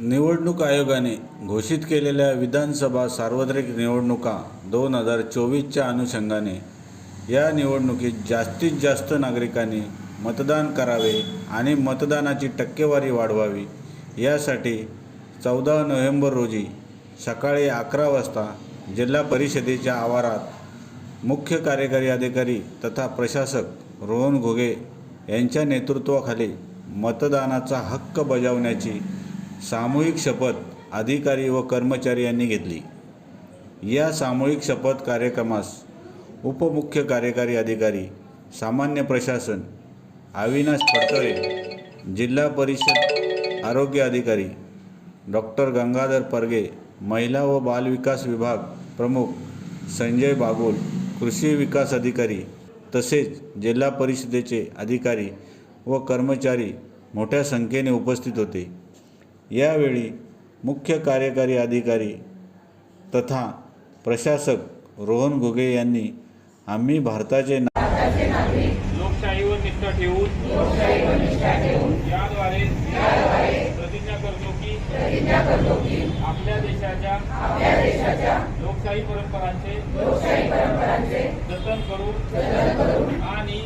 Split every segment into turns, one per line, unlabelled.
निवडणूक आयोगाने घोषित केलेल्या विधानसभा सार्वत्रिक निवडणुका दोन हजार चोवीसच्या अनुषंगाने या निवडणुकीत जास्तीत जास्त नागरिकांनी मतदान करावे आणि मतदानाची टक्केवारी वाढवावी यासाठी चौदा नोव्हेंबर रोजी सकाळी अकरा वाजता जिल्हा परिषदेच्या आवारात मुख्य कार्यकारी अधिकारी तथा प्रशासक रोहन घोगे यांच्या नेतृत्वाखाली मतदानाचा हक्क बजावण्याची सामूहिक शपथ अधिकारी व कर्मचारी यांनी घेतली. या सामूहिक शपथ कार्यक्रमास उपमुख्य कार्यकारी अधिकारी सामान्य प्रशासन अविनाश फडतरे जिल्हा परिषद आरोग्य अधिकारी डॉक्टर गंगाधर परगे महिला व बालविकास विभाग प्रमुख संजय बागोल कृषी विकास अधिकारी तसेच जिल्हा परिषदेचे अधिकारी व कर्मचारी मोठ्या संख्येने उपस्थित होते. यावेळी मुख्य कार्यकारी अधिकारी तथा प्रशासक रोहन घुगे यांनी आम्ही भारताचे
लोकशाहीवर निष्ठा ठेवून याद्वारे प्रतिज्ञा करतो की आपल्या देशाच्या लोकशाही परंपरांचे जतन करू आणि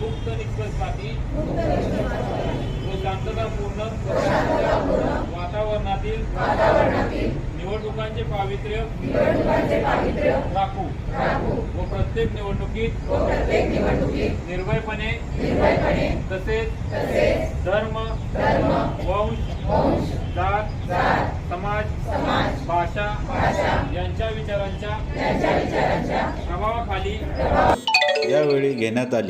मुक्त निष्पक्षपाती व शांततापूर्ण निवडणुकांचे पावित्र्य. राखू. व प्रत्येक निवडणुकीत निर्भयपणे तसेच धर्म वंश जात समाज भाषा यांच्या विचारांच्या प्रभावाखाली
यावेळी घेण्यात आली.